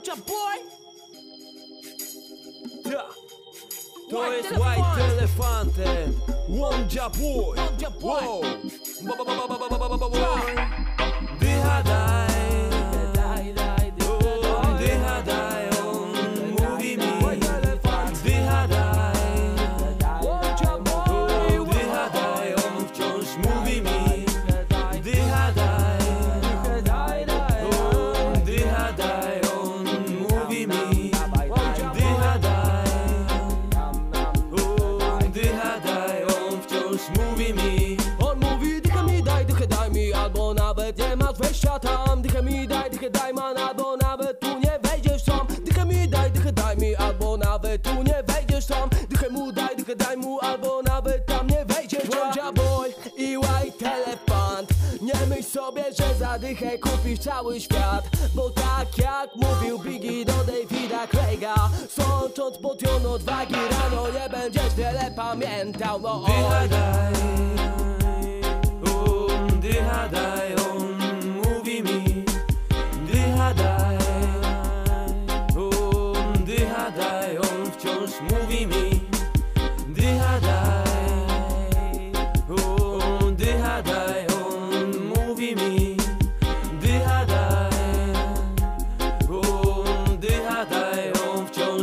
culture, boy. Да, то white White Elephant one Wonja Boy. Wonja boy. Whoa. Mówi mi. On mówi dychę mi daj, dychę daj mi Albo nawet nie masz wejścia tam Dychę mi daj, dychę daj man Albo nawet tu nie wejdziesz sam. Dychę mi daj, dychę daj mi Albo nawet tu nie wejdziesz tam Dychę mu daj, dychę daj mu Albo nawet tam nie wejdziesz. Łądzia boy i white elefant Nie myśl sobie, że za dychę kupisz cały świat. Bo tak jak mówił Biggie do Davida Craiga Sącząc pod jon odwagi rano Nie będziesz wiele pamiętał No Dycha daj, um, dycha daj, on mówi mi. Dycha daj, um, dycha daj, on wciąż mówi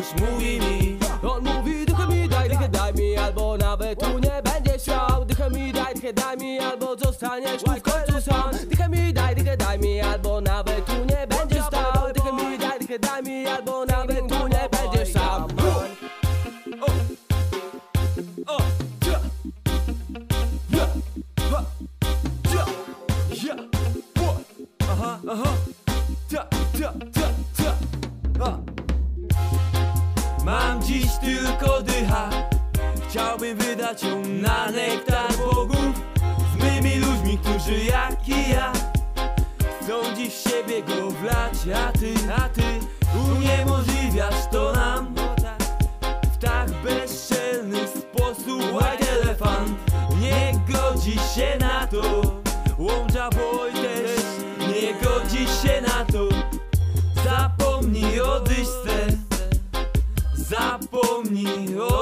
wciąż mówi mi On mówi dychę mi daj, dychę daj mi Albo nawet tu nie będziesz chciał Dychę mi daj, dychę daj mi Albo zostaniesz tu w końcu sam Dychę mi daj, dychę daj mi Albo nawet tu nie będziesz stał Dychę mi daj, dychę daj mi Albo nawet tu nie będziesz sam! Aha, aha! Cia, cia, cia, dziś tylko dycha. Chciałbym wydać ją na nektar bogów. Z mymi ludźmi, którzy jak i ja. Chcą dziś siebie go wlać A ty, a ty uniemożliwiasz to nam. W tak bezczelny sposób White Elephant nie godzi się na me. Oh.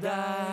nada.